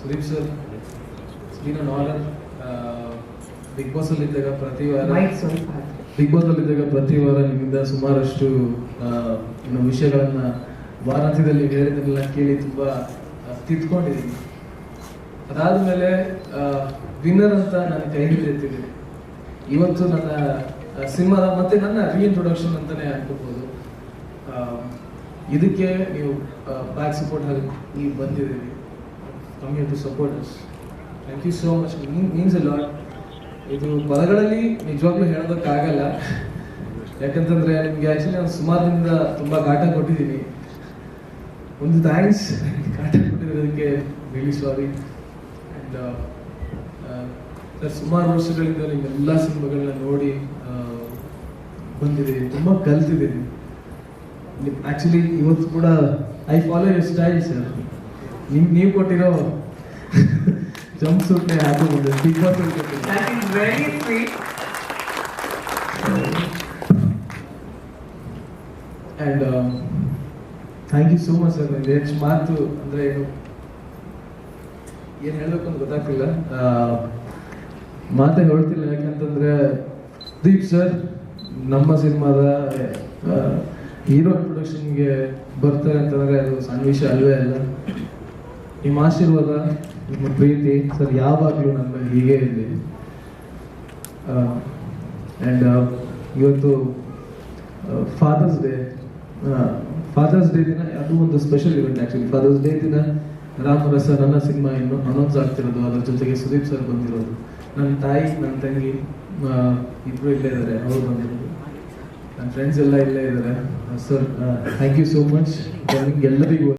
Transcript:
Sudeep sir ನೀನು knowledge Bigg Boss ಅಲ್ಲಿ ಇದ್ದಾಗ ಪ್ರತಿ ವಾರ ಬಿಗ್ ಬಾಸ್ ಅಲ್ಲಿ ಇದ್ದಾಗ ಪ್ರತಿ ವಾರ ನಿಮ್ಮಿಂದ ಸುಮಾರಷ್ಟು ವಿಷಯಗಳನ್ನ ವಾರಾಂತ್ಯದಲ್ಲಿ ಹೇಳಿದ್ದನ್ನೆಲ್ಲ ಕೇಳಿ ತುಂಬಾ ತಿದ್ಕೊಂಡಿದ್ದೀನಿ ಅದಾದ್ಮೇಲೆ ವಿನ್ನರ್ ಅಂತ ನಾನು ಕೈ ಹಿಡಿದಿರ್ತೀನಿ ಇವತ್ತು ನನ್ನ ಸಿನಿಮಾದ ಮತ್ತೆ ನನ್ನ ರೀಇಂಟ್ರೊಡಕ್ಷನ್ ಅಂತಾನೆ ಅನ್ಕೋಬಹುದು ಇದಕ್ಕೆ ನೀವು ಬ್ಯಾಕ್ ಸಪೋರ್ಟ್ ಆಗಿ ನೀವು come to support us thank you so much means ಅ ಇದು ಪದಗಳಲ್ಲಿ ನಿಜವಾಗ್ಲೂ ಹೇಳೋದಕ್ಕಾಗಲ್ಲ ಯಾಕಂತಂದ್ರೆ ನಿಮ್ಗೆ ಆಕ್ಚುಲಿ ನಾನು ಸುಮಾರು ತುಂಬ ಕಾಟ ಕೊಟ್ಟಿದ್ದೀನಿ. ಒಂದು ಥ್ಯಾಂಕ್ಸ್ ಕಾಟ ಕೊಟ್ಟಿರೋದಕ್ಕೆ ರಿಯಲಿ ಸಾರಿ ಆ್ಯಂಡ್ ಸರ್, ಸುಮಾರು ವರ್ಷಗಳಿಂದ ನಿಮ್ಮೆಲ್ಲ ಸಿನಿಮಾಗಳನ್ನ ನೋಡಿ ಬಂದಿದ್ದೀನಿ ತುಂಬ ಕಲ್ತಿದ್ದೀನಿ. ಆ್ಯಕ್ಚುಲಿ ಇವತ್ತು ಕೂಡ I follow your style sir ನಿಮ್ ನೀವು ಕೊಟ್ಟಿರೋ ಜಂಪ್ ಸೂಟ್ ಹಾಕೊಂಡು Bigg Boss very sweet and thank you so much sir ನನಗೆ ಮಾತು ಅಂದರೆ ಏನು ಏನು ಹೇಳಬೇಕು ಅಂತ ಗೊತ್ತಾಗ್ತಿಲ್ಲ. ಮಾತೇ ಹೊರಡ್ತಿಲ್ಲ ಯಾಕಂತಂದ್ರೆ ದೀಪ್ ಸರ್ ನಮ್ಮ ಸಿನಿಮಾದ ಹೀರೋ ಪ್ರೊಡಕ್ಷನ್ಗೆ ಬರ್ತಾರೆ ಅಂತಂದ್ರೆ ಅದು ಸಣ್ಣ ವಿಷಯ ಅಲ್ವೇ ಅಲ್ಲ. ನಿಮ್ಮ ಆಶೀರ್ವಾದ, ನಿಮ್ಮ ಪ್ರೀತಿ ಸರ್ ಯಾವಾಗಲೂ ನಮ್ಮ ಹೀಗೆ ಇರಲಿ. ಆ್ಯಂಡ್ ಇವತ್ತು ಫಾದರ್ಸ್ ಡೇ ಫಾದರ್ಸ್ ಡೇ ದಿನ ಅದು ಒಂದು special event actually father's day ದಿನ ರಾಮರಸ ನನ್ನ ಸಿನಿಮಾ ಇನ್ನು ಅನೌನ್ಸ್ ಆಗ್ತಿರೋದು. ಅದ್ರ ಜೊತೆಗೆ ಸುದೀಪ್ ಸರ್ ಬಂದಿರೋದು. ನನ್ನ ತಾಯಿ, ನನ್ನ ತಂಗಿ ಇಬ್ಬರು ಇಲ್ಲೇ ಇದ್ದಾರೆ. ಅವರು ಬಂದಿರೋದು. ನನ್ನ ಫ್ರೆಂಡ್ಸ್ ಎಲ್ಲ ಇಲ್ಲೇ ಇದ್ದಾರೆ. Sir thank you so much ಎಲ್ಲರಿಗೂ